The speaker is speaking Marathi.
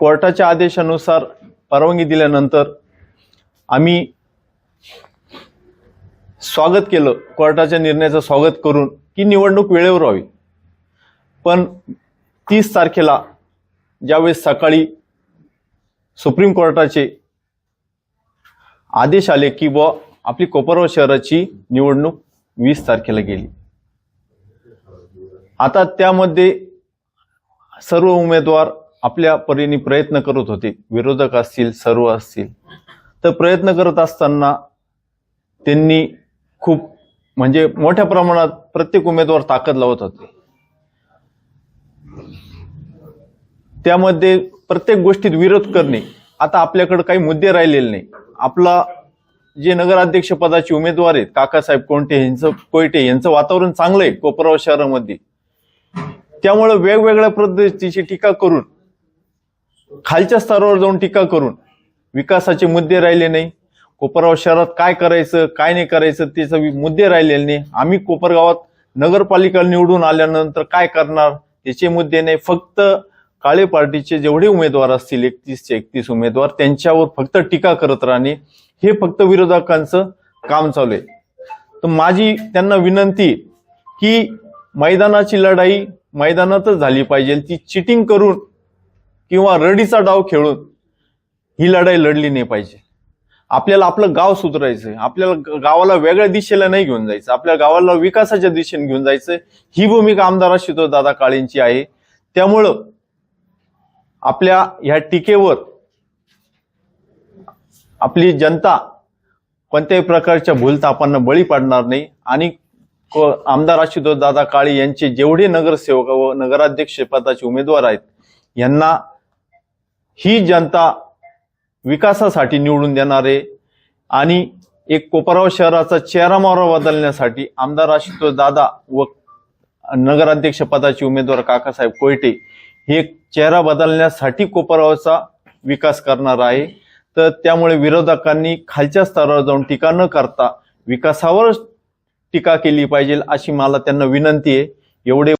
कोर्टाच्या आदेशानुसार परवानगी दिल्यानंतर आम्ही स्वागत केलं कोर्टाच्या निर्णयाचं स्वागत करून की निवडणूक वेळेवर व्हावी. पण तीस तारखेला ज्यावेळेस सकाळी सुप्रीम कोर्टाचे आदेश आले की बुवा आपली कोपरगाव शहराची निवडणूक वीस तारखेला गेली. आता त्यामध्ये सर्व उमेदवार आपल्या परीने प्रयत्न करत होते. विरोधक असतील सर्व असतील. तर प्रयत्न करत असताना त्यांनी खूप म्हणजे मोठ्या प्रमाणात प्रत्येक उमेदवार ताकद लावत होते. त्यामध्ये प्रत्येक गोष्टीत विरोध करणे. आता आपल्याकडे काही मुद्दे राहिलेले नाही. आपला जे नगराध्यक्ष पदाचे उमेदवार आहेत काकासाहेब कोणते यांचं कोयटे यांचं वातावरण चांगलं आहे कोपराव शहरामध्ये. त्यामुळे वेगवेगळ्या पद्धतीची टीका करून खालच्या स्तरावर जाऊन टीका करून विकासाचे मुद्दे राहिले नाही. कोपरगाव शहरात काय करायचं काय नाही करायचं त्याचे मुद्दे राहिलेले नाही. आम्ही कोपरगावात नगरपालिका निवडून आल्यानंतर काय करणार त्याचे मुद्दे नाही. फक्त काळे पार्टीचे जेवढे उमेदवार असतील एकतीसचे एकतीस उमेदवार त्यांच्यावर फक्त टीका करत राहणे. हे फक्त विरोधकांचं काम चालू आहे. तर माझी त्यांना विनंती की मैदानाची लढाई मैदानातच झाली पाहिजे. ती चिटिंग करून किंवा रडीचा डाव खेळून ही लढाई लढली नाही पाहिजे. आपल्याला आपलं गाव सुधारायचंय. आपल्याला गावाला वेगळ्या दिशेला नाही घेऊन जायचं. आपल्या गावाला विकासाच्या दिशेने घेऊन जायचं ही भूमिका आमदार आशुतोष दादा काळेंची आहे. त्यामुळं आपल्या ह्या टीकेवर आपली जनता कोणत्याही प्रकारच्या भूलतापांना बळी पडणार नाही. आणि आमदार आशुतोष दादा काळे यांचे जेवढे नगरसेवक व नगराध्यक्ष पदाचे उमेदवार आहेत यांना ही जनता विकासासाठी निवडून देणार आहे. आणि एक कोपराव शहराचा चेहरा मोहरा बदलण्यासाठी आमदार आशुतोष दादा व नगराध्यक्ष पदाचे उमेदवार काकासाहेब कोयटे हे चेहरा बदलण्यासाठी कोपरावचा विकास करणार आहे. तर त्यामुळे विरोधकांनी खालच्या स्तरावर जाऊन टीका न करता विकासावर टीका केली पाहिजे अशी मला त्यांना विनंती आहे. एवढे